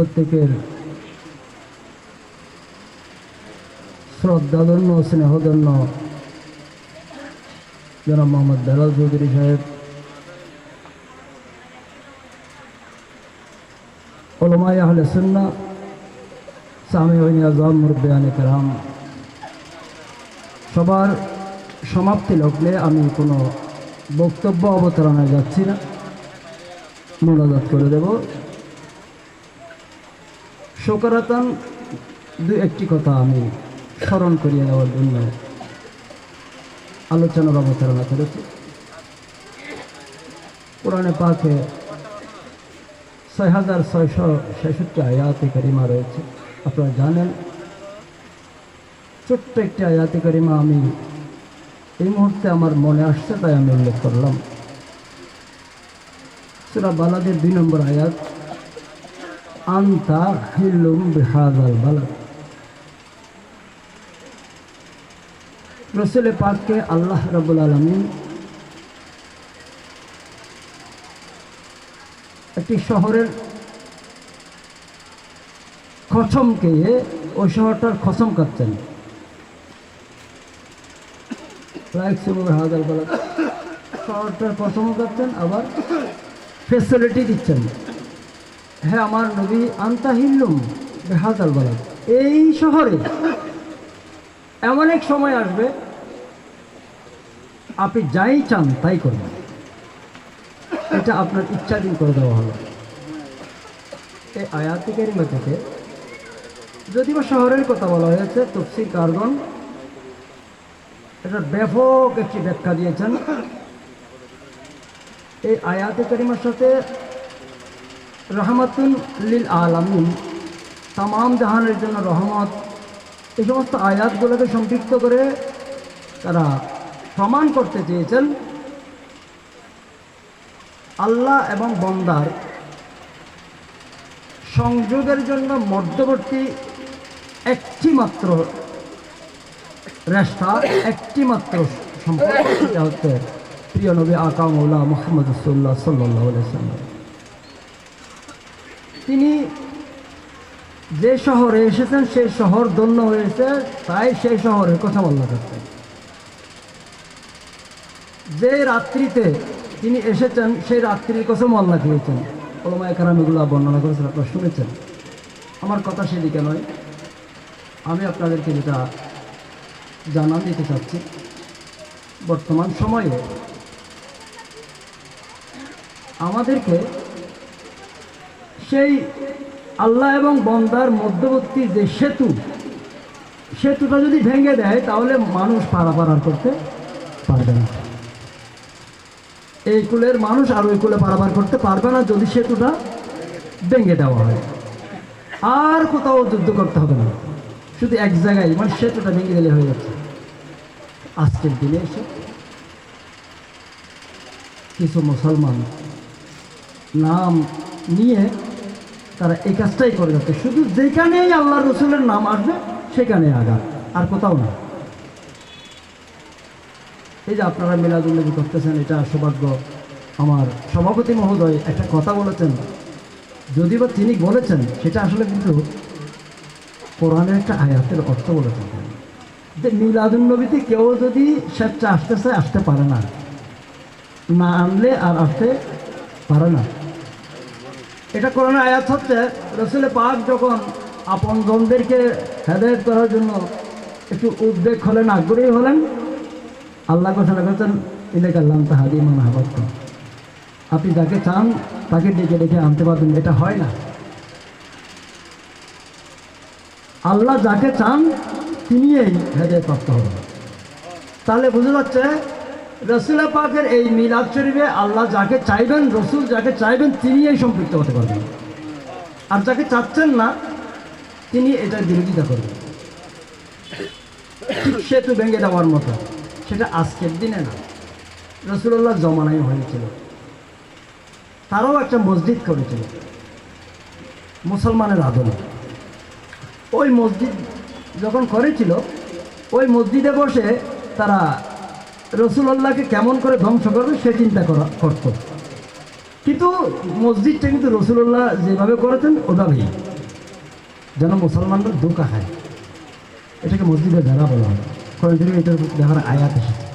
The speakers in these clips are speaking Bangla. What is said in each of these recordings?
প্রত্যেকের শ্রদ্ধাধন্য, স্নেহধন্য জনাব মোহাম্মদ বেলাল চৌধুরী সাহেব ওলমাই আহলে সুন্না সামি আজম মুরব্বিয়ানি কালাম সবার সমাপ্তি লগ্নে আমি কোনো বক্তব্য অবতারণায় যাচ্ছি না। মোনাজাত করে দেব। শোকারাতান দু একটি কথা আমি স্মরণ করিয়ে নেওয়ার জন্য আলোচনার অবতারণা করেছি। পুরাণে পাকে ছয় হাজার ছয়শো ছেষট্টি আয়াতে কারিমা রয়েছে। আপনারা জানেন, ছোট্ট একটি আয়াতে কারিমা আমি এই মুহূর্তে আমার মনে আসছে, তাই আমি উল্লেখ করলাম। সেটা বালাদের দুই নম্বর আয়াত আন্তা হিলুম বিহাজাল বালাদ। রসুল পাককে আল্লাহ রবুল আলমিন একটি শহরের খসমকে ওই শহরটার খসম বলা শহরটার খসম কাটছেন আবার ফেসিলিটি দিচ্ছেন। হ্যাঁ আমার নবী আন্তাহিল্লুম বেহাজাল বলা এই শহরে এমন এক সময় আসবে, আপনি যাই চান তাই করবেন। এটা আপনার ইচ্ছাধীন করে দেওয়া হলো। এই আয়াতিকের থেকে যদি বা শহরের কথা বলা হয়েছে, তফসির কারগন এটা ব্যাপক একটি ব্যাখ্যা দিয়েছেন। এই আয়াতে করিমার সাথে রহমাতুল লিল আলামিন। তামাম জাহানের জন্য রহমত। এই সমস্ত আয়াতগুলোকে সম্পৃক্ত করে তারা প্রমাণ করতে চেয়েছেন। আল্লাহ এবং বন্দার সংযোগের জন্য মধ্যবর্তী একটি মাত্র রেস্তা একটি মাত্র সম্পর্ক হচ্ছে প্রিয় নবী আকা মৌলা মোহাম্মদ রসুল্লাহ সাল্লাহ সাল্লাম তিনি যে শহরে এসেছেন সেই শহর ধন্য হয়েছে, তাই সেই শহরের কথা বলা যাচ্ছে যে রাত্রিতে তিনি এসেছেন সেই রাত্রির কথা আল্লাহ দিয়েছেন। ওলমায় কারাম এগুলো বর্ণনা করেছেন, আপনারা শুনেছেন। আমার কথা সেদিকে নয়। আমি আপনাদেরকে যেটা জানা দিতে চাচ্ছি, বর্তমান সময়ে আমাদেরকে সেই আল্লাহ এবং বন্দার মধ্যবর্তী যে সেতু, সেতুটা যদি ভেঙে দেয়, তাহলে মানুষ পারাপার করতে পারবে না। এই কুলের মানুষ আর ওই কুলে পারাপার করতে পারবে না যদি সেতুটা ভেঙে দেওয়া হয়। আর কোথাও যুদ্ধ করতে হবে না। শুধু এক জায়গায় মানে সেতুটা ভেঙে দিলে হয়ে যাচ্ছে। আজকের দিনে এসে কিছু মুসলমান নাম নিয়ে তারা এই কাজটাই করে যাচ্ছে। শুধু যেখানেই আল্লাহ রসুলের নাম আসবে, সেখানে আঘাত। আর কোথাও না। এই যে আপনারা মিলাদুল্লবী করতেছেন, এটা সৌভাগ্য। আমার সভাপতি মহোদয় একটা কথা বলেছেন। যদি বা তিনি বলেছেন, সেটা আসলে কিন্তু কোরআনের একটা আয়াতের অর্থ বলেছেন যে মিলাদুল্নবীতে কেউ যদি স্বেচ্ছা আসতে চায়, আসতে পারে না। না আনলে আর আসতে পারে না। এটা কোরআনের আয়াত হচ্ছে, রসুল পাক যখন আপন জনদেরকে হেদায়ত করার জন্য একটু উদ্বেগ হলেন, আগ্রহী হলেন, আল্লাহ ঘোষণা করছেন ইলেক আল্লাহ তাহাদি মান হাবাত আপনি যাকে চান, তাকে ডেকে ডেকে আনতে পারবেন, এটা হয় না। আল্লাহ যাকে চান তিনি এই হেদায়ত প্রাপ্ত হবেন। তাহলে বোঝা যাচ্ছে রসুল পাকের এই মিলাদ শরীফে আল্লাহ যাকে চাইবেন, রসুল যাকে চাইবেন, তিনি এই সম্পৃক্ত হতে পারবেন। আর যাকে চাচ্ছেন না, তিনি এটার বিরোধিতা করবেন। সেতু ভেঙে দেওয়ার মতো। সেটা আজকের দিনে না। রসুল্লাহ জমানায় হয়েছিল। তারাও একটা মসজিদ করেছিল। মুসলমানের আদলে। ওই মসজিদ যখন করেছিল, ওই মসজিদে বসে তারা রসুল্লাহকে কেমন করে ধ্বংস করবে সে চিন্তা করা, করত। কিন্তু মসজিদটা কিন্তু রসুল্লাহ যেভাবে করেছেন, ওভাবেই। যেন মুসলমানরা ধোকা খায়। এটাকে মসজিদে বেড়া বলা হয়। কোরআন এটার দেখার আয়াত এসেছে।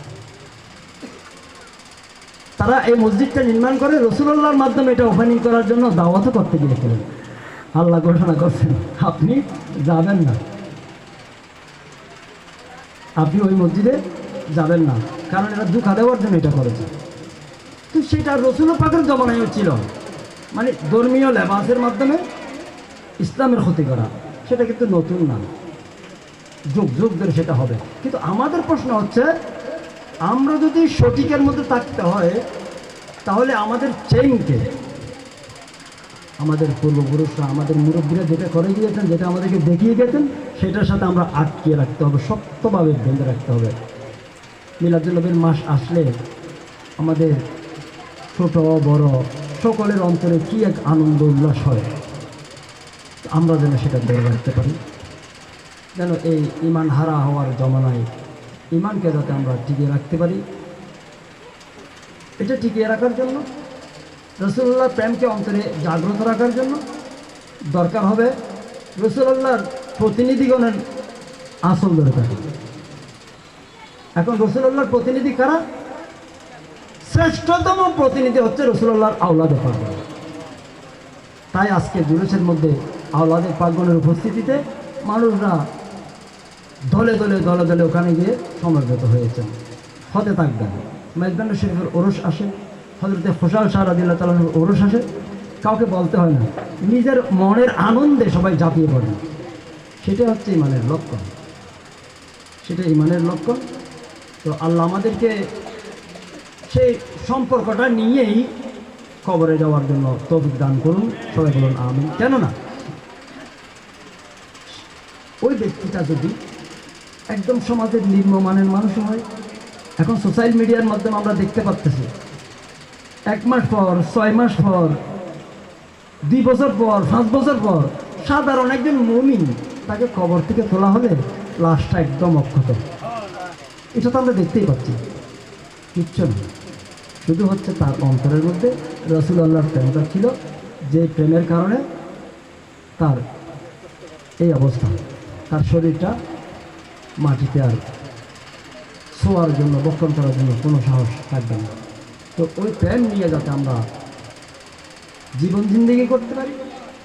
তারা এই মসজিদটা নির্মাণ করে রসুল্লাহর মাধ্যমে এটা ওপেনিং করার জন্য দাওয়াতও করতে গিয়েছিলেন। আল্লাহ ঘোষণা করছেন, আপনি যাবেন না। আপনি ওই মসজিদে যাবেন না। কারণ এটা দুঃখা দেওয়ার জন্য এটা করেছে। তো সেটা রসুল পাকের জমানায়ও ছিল। মানে ধর্মীয় লেবাসের মাধ্যমে ইসলামের ক্ষতি করা। সেটা কিন্তু নতুন না। যুগ যুগ ধরে সেটা হবে। কিন্তু আমাদের প্রশ্ন হচ্ছে, আমরা যদি সঠিকের মধ্যে থাকতে হয়, তাহলে আমাদের চেইনকে আমাদের পূর্বপুরুষরা, আমাদের মুরব্বীরা যেটা করে গিয়েছেন, যেটা আমাদেরকে দেখিয়ে গেছেন, সেটার সাথে আমরা আটকিয়ে রাখতে হবে, শক্তভাবে বেঁধে রাখতে হবে। মিলাদুল্নবীর মাস আসলে আমাদের ছোট, বড় সকলের অন্তরে কি এক আনন্দ, উল্লাস হয়? আমরা যেন সেটা ধরে রাখতে পারি। যেন এই ইমান হারা হওয়ার জমানায় ইমানকে যাতে আমরা টিকিয়ে রাখতে পারি। এটা টিকিয়ে রাখার জন্য রসুল্লাহ প্রেমকে অন্তরে জাগ্রত রাখার জন্য দরকার হবে। রসুল্লাহর প্রতিনিধিগণের আসল থাকে এখন রসুল্লাহর প্রতিনিধি কারা? শ্রেষ্ঠতম প্রতিনিধি হচ্ছে রসুল্লাহর আওলাদে পাগল তাই আজকে জুলুসের মধ্যে আওলাদের পাগলের উপস্থিতিতে মানুষরা দলে দলে দলে দলে ওখানে গিয়ে সমবেত হয়েছেন। হতে থাকবেন। মেজবান শরীফের ওরস আসে হজরতে ফোসাল শাহ রাদিল্লা তালার ওরস আসে। কাউকে বলতে হয় না। নিজের মনের আনন্দে সবাই ঝাঁপিয়ে পড়ে। সেটা হচ্ছে ইমানের লক্ষণ। সেটা ইমানের লক্ষণ। তো আল্লাহ আমাদেরকে সেই সম্পর্কটা নিয়েই কবরে যাওয়ার জন্য তৌফিক দান করুন, সবাই বলুন আমিন। কেননা, ওই ব্যক্তিটা যদি একদম সমাজের নিম্নমানের মানুষ হয়, এখন সোশ্যাল মিডিয়ার মাধ্যমে আমরা দেখতে পাচ্তেছি এক মাস পর, ছয় মাস পর, দুই বছর পর, পাঁচ বছর পর, সাধারণ একজন মমিন তাকে কবর থেকে তোলা হলে লাশটা একদম অক্ষত। এটা তো আমরা দেখতেই পাচ্ছি। কিচ্ছু না। শুধু হচ্ছে তার অন্তরের মধ্যে রসুল আল্লাহর প্রেমটা ছিল যে প্রেমের কারণে তার এই অবস্থা, তার শরীরটা মাটিতে আর শোয়ার জন্য, বক্ষণ করার জন্য কোনো সাহস থাকবে না। তো ওই প্রেম নিয়ে যাতে আমরা জীবন জিন্দিগি করতে পারি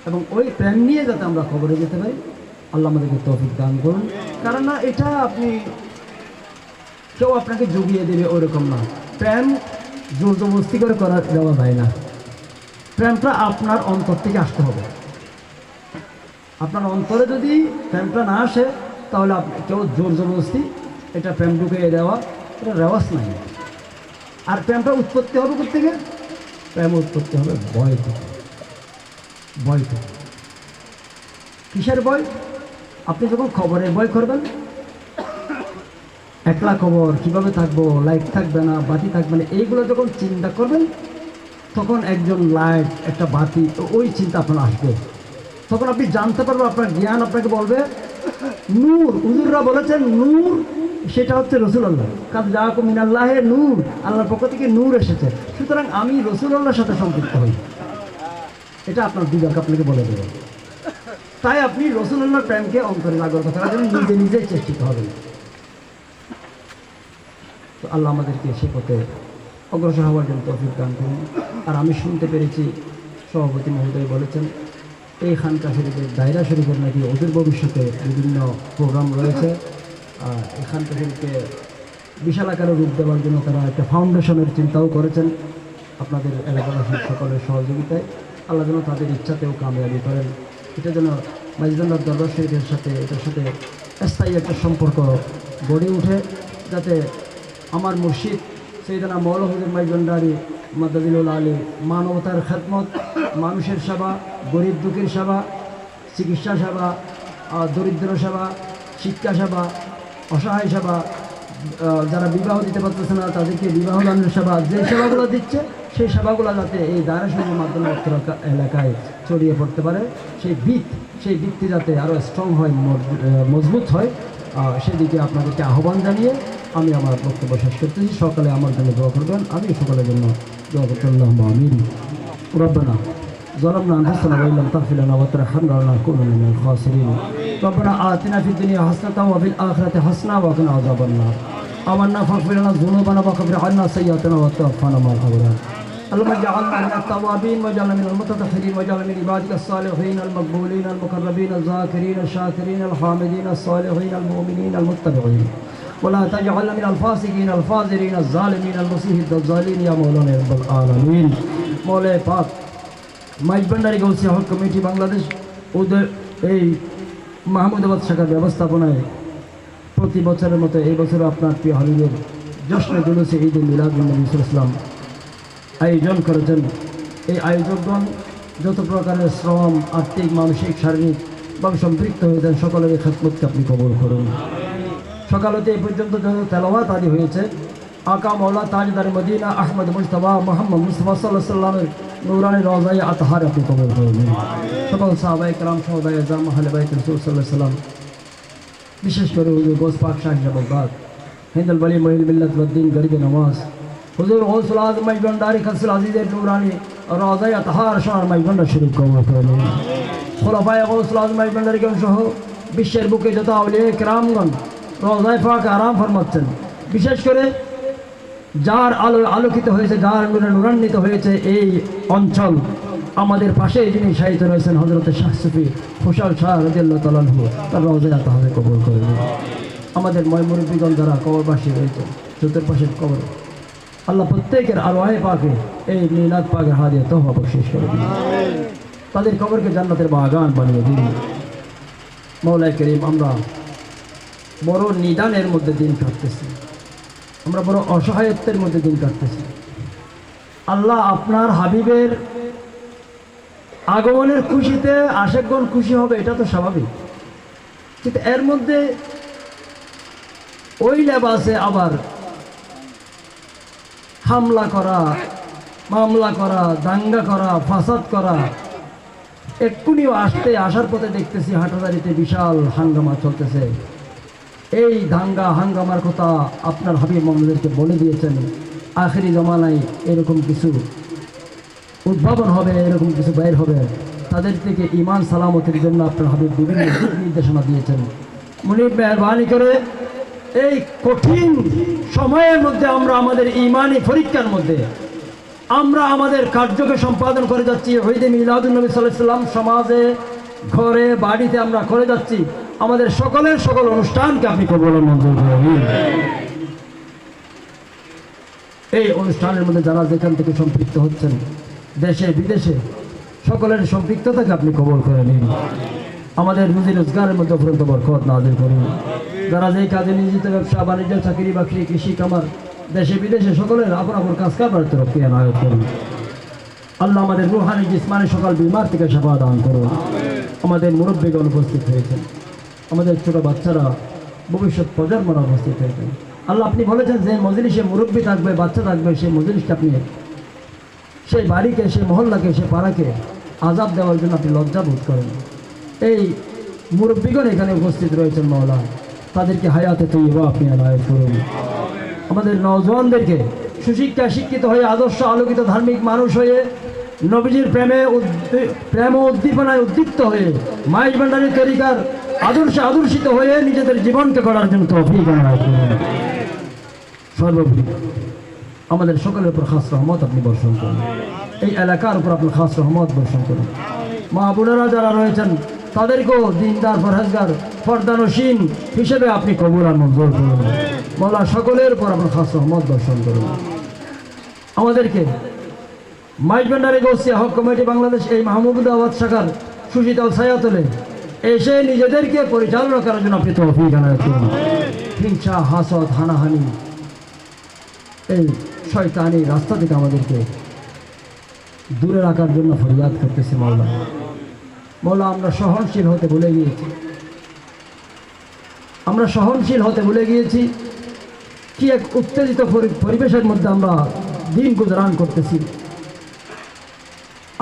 এবং ওই প্রেম নিয়ে যাতে আমরা খবরে যেতে পারি, আল্লাহ আমাদেরকে তৌফিক দান করুন। কারণ না এটা আপনি কেউ আপনাকে জুগিয়ে দেবে ওইরকম না। প্রেম জোর জবরদস্তি করে করা দেওয়া যায় না। প্রেমটা আপনার অন্তর থেকে আসতে হবে। আপনার অন্তরে যদি প্রেমটা না আসে, তাহলে কেউ জোর জবরদস্তি এটা প্রেম ঢুকিয়ে দেওয়া, এটা রেওয়াজ নাই। আর প্রেমটা উৎপত্তি হবে থেকে প্রেম উৎপত্তি হবে ভয় থেকে। ভয় থেকে। কিসের ভয়? আপনি যখন খবরের ভয় করবেন একলা খবর কীভাবে থাকব লাইট থাকবে না, বাতি থাকবে না, এইগুলো যখন চিন্তা করবেন, তখন একজন লাইট একটা বাতি ওই চিন্তা আপনার আসবে। তখন আপনি জানতে পারবেন, আপনার জ্ঞান আপনাকে বলবে, নূর, হুজুররা বলেছেন, নূর, সেটা হচ্ছে রসুল আল্লাহ কাজ যা মিনাল্লাহে নূর, আল্লাহর পক্ষ থেকে নূর এসেছে। সুতরাং আমি রসুল আল্লাহর সাথে সম্পৃক্ত হই। এটা আপনার বিবেক আপনাকে বলে দেবে। তাই আপনি রসুল আল্লাহর প্রেমকে অন্তরে জাগ্রত জন্য নিজে নিজেই চেষ্টিত হবেন। তো আল্লাহ আমাদেরকে সে পথে অগ্রসর হওয়ার জন্য তৌফিক দান করুন। আর আমি শুনতে পেরেছি, সভাপতি মহোদয় বলেছেন, এই খানকা শরীফের দায়রা শরীফের নাকি অদূর ভবিষ্যতে বিভিন্ন প্রোগ্রাম রয়েছে। আর এই খানকা শরীফকে বিশাল আকারে রূপ দেওয়ার জন্য তারা একটা ফাউন্ডেশনের চিন্তাও করেছেন। আপনাদের এলাকাবাসীর সকলের সহযোগিতায়। আল্লাহ যেন তাদের ইচ্ছাতেও কাময়াবি করেন। এটা যেন মাইজবান্ডার দরবার শরীফের সাথে, এটার সাথে স্থায়ী একটা সম্পর্ক গড়ে ওঠে যাতে আমার মুর্শিদ সেইদানা মৌলহুদের মাইজবান্ডারি মাদাদিল আলী, মানবতার খেদমত, মানুষের সেবা, গরিব দুঃখের সেবা, চিকিৎসা সেবা দরিদ্র সেবা, শিক্ষা সেবা, অসহায় সেবা যারা বিবাহ দিতে পারতেছে না, তাদেরকে বিবাহ দানের সেবা, যে সেবাগুলো দিচ্ছে, সেই সেবাগুলো যাতে এই দায়রাশনের মাধ্যমে অর্থ এলাকায় ছড়িয়ে পড়তে পারে। সেই ভিত সেই ভিত্তি যাতে আরও স্ট্রং হয়, মজ- মজবুত হয় সেদিকে আপনাদেরকে আহ্বান জানিয়ে আমি আমার বক্তব্য শেষ করতেছি সকালে আমার জন্য দোয়া করবেন আমি সকলের জন্য দোয়া করতে আল্লাহ আমিন রব্বানা ظلمنا أنفسنا وإن لم تغفر لنا وترحمنا لنكونن من الخاسرين ربنا آتنا في الدنيا حسنة وفي الآخرة حسنة وقنا عذاب النار آمنا فاغفر لنا ذنوبنا وكفر عنا سيئاتنا وتوفنا مع الأبرار اللهم اجعلنا من التوابين واجعلنا من المتطهرين واجعلنا من عبادك الصالحين المقبولين المقربين الذاكرين الشاكرين الحامدين الصالحين المؤمنين المتبعين ولا تجعلنا من الفاسقين الفاجرين الظالمين المسيح الدجالين يا مولانا رب العالمين مولاي পাক মাইজবান্ডারি গৌসিয়া হক কমিটি বাংলাদেশ ওদের এই মাহমুদাবাদ শাখার ব্যবস্থাপনায় প্রতি বছরের মতো এই বছর আপনার প্রিয় হাবিবের জশ্ন জুলুসে ঈদ মিলাদ নবী ইসলাম আয়োজন করেছেন এই আয়োজকগণ যত প্রকারের শ্রম আর্থিক মানসিক শারীরিক এবং সম্পৃক্ত হয়েছেন সকলের এই খেদমতকে আপনি কবল করুন সকালতে এই পর্যন্ত যত তেলাওয়াত আদি হয়েছে। আকা মৌলা তাজদার মদিনা আহমদ মুস্তফা মোহাম্মদ মুস্তফা সাল্লাহ সাল্লামের নুরানি রজাই আতহার আপনি কবল করুন সকল সাহাবাই কালাম সহবাই আজাম হালেবাই রসুল সাল্লাহ সাল্লাম বিশেষ করে হুজুর গোস পাক শাহ জবাবাদ হিন্দুল বলি মহিল মিল্লত উদ্দিন গরিব নওয়াজ, হুজুর গৌসুল আজম মাইজবান্ডারি খাসুল আজিজের নুরানি রজাই আতহার সোনার মাইজবান্ডার শরীফ কবল করুন খোলাফায় গৌসুল আজম মাইজবান্ডারিগণ সহ বিশ্বের বুকে যত আউলিয়া কেরামগণ রজায় পাক আরাম ফরমাচ্ছেন। বিশেষ করে যার আলো আলোকিত হয়েছে, যার নূরে নূরান্বিত হয়েছে এই অঞ্চল, আমাদের পাশে যিনি সাহিত্য রয়েছেন হজরতের শাহ সুফি খুশাল শাহ রাজিয়াল্লাহ তালাহু তার রজায় তাহলে কবর করে আমাদের ময় মুরব্বীগণ যারা কবরবাসী রয়েছে চতুর্পাশের কবর, আল্লাহ প্রত্যেকের আরোহে পাকে এই নীলাদ পাকের হাদিয়া তহবা বকশিস করে দিন। তাদের কবরকে জান্নাতের বাগান বানিয়ে দিন। মৌলাই করিম, আমরা বড় নিদানের মধ্যে দিন কাটতেছি। আমরা বড় অসহায়ত্বের মধ্যে দিন কাটতেছি। আল্লাহ আপনার হাবিবের আগমনের খুশিতে আশেকগণ খুশি হবে, এটা তো স্বাভাবিক। কিন্তু এর মধ্যে ওই লেবাসে আবার হামলা করা, মামলা করা, দাঙ্গা করা, ফাসাদ করা, এক্ষুনিও আসতে, আসার পথে দেখতেছি হাটাদারিতে বিশাল হাঙ্গামা চলতেছে। এই দাঙ্গা হাঙ্গামার কথা আপনার হাবিব মোহাম্মদেরকে বলে দিয়েছেন। আখেরি জমানায় এরকম কিছু উদ্ভাবন হবে, এরকম কিছু বাইর হবে। তাদের থেকে ইমান সালামতের জন্য আপনার হাবিব বিভিন্ন নির্দেশনা দিয়েছেন। মুনিব মেহরবানি করে এই কঠিন সময়ের মধ্যে আমরা আমাদের ইমানি পরীক্ষার মধ্যে আমরা আমাদের কার্যকে সম্পাদন করে যাচ্ছি। হইদে মিলাদুলনবী সাল্লাম সমাজে, ঘরে, বাড়িতে আমরা করে যাচ্ছি। আমাদের সকলের সকল অনুষ্ঠানকে আপনি কবল মঞ্জুর করে নিন। এই অনুষ্ঠানের মধ্যে যারা যেখান থেকে সম্পৃক্ত হচ্ছেন, দেশে, বিদেশে, সকলের সম্পৃক্ততাকে আপনি কবল করে নিন। আমাদের রুজি রোজগারের মধ্যে অফুরন্ত বরকত নাজিল করুন। যারা যেই কাজে নিয়োজিত, ব্যবসা, বাণিজ্য, চাকরি, বাকরি, কৃষি কামার দেশে, বিদেশে সকলের আপন আপন কাজ কারবার তরফকে আনায়ত করুন। আল্লাহ আমাদের রুহানি, জিসমানি সকাল বিমার থেকে সেবা দান করুন। আমাদের মুরব্বীগণ উপস্থিত হয়েছেন। আমাদের ছোট বাচ্চারা ভবিষ্যৎ প্রজন্মরা উপস্থিত হয়েছেন আল্লাহ, আপনি বলেছেন যে মজলিসে মুরব্বী থাকবে, বাচ্চা থাকবে, সেই মজলিসকে আপনি সেই বাড়িকে, সেই মহল্লাকে, সেই পাড়াকে আজাব দেওয়ার জন্য আপনি লজ্জা বোধ করেন। এই মুরব্বীগণ এখানে উপস্থিত রয়েছেন মহলা তাদেরকে হায়াতে তৈবা আপনি আনায়ত করুন। আমাদের নজওয়ানদেরকে সুশিক্ষা শিক্ষিত হয়ে, আদর্শ আলোকিত ধার্মিক মানুষ হয়ে, নবীজির প্রেমে প্রেম উদ্দীপনায় উদ্দীপ্ত হয়ে মাইজ ভান্ডারীর তরিকার আদর্শে আদর্শিত হয়ে নিজেদের জীবনকে গড়ার জন্য সর্বোপরি আমাদের সকলের উপর খাস রহমত আপনি বর্ষণ করুন। এই এলাকার উপর আপনার খাস রহমত বর্ষণ করুন। মা বোনেরা যারা রয়েছেন, তাদেরকেও দিনদার, ফরহেজগার ফরদানসীন হিসেবে আপনি কবুল আর মঞ্জুর করুন। মৌলা সকলের উপর আপনার খাস রহমত বর্ষণ করুন। আমাদেরকে মাইক ভান্ডারি গৌসিয়া হক কমিটি বাংলাদেশ এই মাহমুদুল্লাহাবাদ শাখার সুশীতল ছায়াতলে এসে নিজেদেরকে পরিচালনা করার জন্য আপনি তৌফিক করুন। হিংসা, হাসদ, হানাহানি, এই শয়তানি রাস্তা থেকে আমাদেরকে দূরে রাখার জন্য ফরিয়াদ করতেছে মাওলা। মাওলা, আমরা সহনশীল হতে ভুলে গিয়েছি। আমরা সহনশীল হতে ভুলে গিয়েছি। কি এক উত্তেজিত পরি- পরিবেশের মধ্যে আমরা দিন গুজরান করতেছি।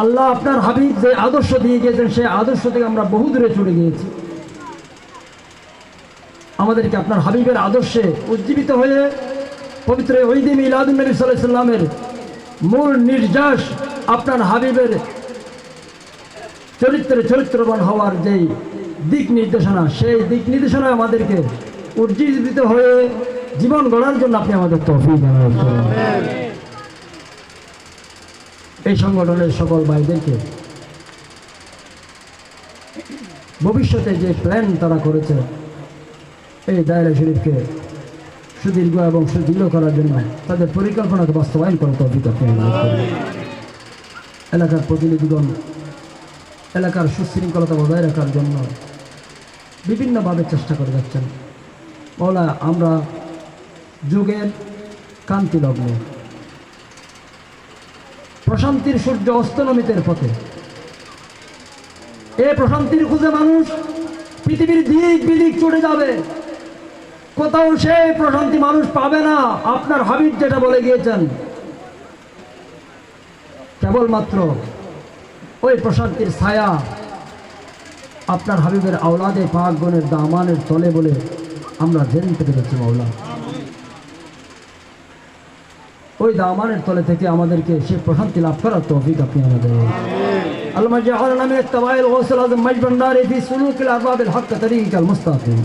আল্লাহ আপনার হাবিব যে আদর্শ দিয়ে গিয়েছেন, সেই আদর্শ থেকে আমরা বহু দূরে চলে গিয়েছি আমাদেরকে আপনার হাবিবের আদর্শে উজ্জীবিত হয়ে পবিত্র নবী সাল্লাহ সাল্লামের মূল নির্যাস আপনার হাবিবের চরিত্রে চরিত্রবান হওয়ার যেই দিক নির্দেশনা, সেই দিক নির্দেশনায় আমাদেরকে উজ্জীবিত হয়ে জীবন গড়ার জন্য আপনি আমাদের করুন। এই সংগঠনের সকল ভাইদেরকে ভবিষ্যতে যে প্ল্যান তারা করেছে, এই দায়রা শরীফকে সুদীর্ঘ এবং সুদৃঢ় করার জন্য তাদের পরিকল্পনাকে বাস্তবায়ন আমাদের করুন। এলাকার প্রতিনিধিগণ, এলাকার সুশৃঙ্খলতা বজায় রাখার জন্য বিভিন্নভাবে চেষ্টা করে যাচ্ছেন বলা আমরা যুগের কান্তি লগ্ন প্রশান্তির সূর্য অস্তনমিতের পথে। এ প্রশান্তির খুঁজে মানুষ পৃথিবীর দিক বিদিক চড়ে যাবে। কোথাও সে প্রশান্তি মানুষ পাবে না, আপনার হাবিব যেটা বলে গিয়েছেন। কেবলমাত্র ওই প্রশান্তির ছায়া আপনার হাবিবের আওলাদে পাকগণের দামানের তলে বলে আমরা জেনতে পেরেছি, মাওলা। ওই দামানের তলে থেকে আমাদেরকে সে প্রশান্তি লাভ করার তৌফিক আপনি আমাদের اللهم اجعلنا من اتباع الغوث العظيم مجد النار في سلوك الارباب الحق طريقك المستقيم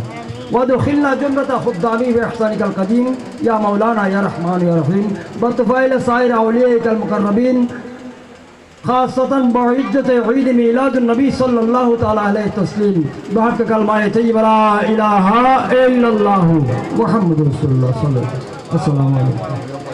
وادخلنا جمرة خدامي بإحسانك القديم يا مولانا يا رحمن يا رحيم بطفائل سائر أوليائك المقربين خاصة بعدة عيد ميلاد النبي صلى الله تعالى عليه التسليم بحق كلمة طيبة لا إله إلا الله محمد رسول الله صلى الله عليه وسلم السلام عليكم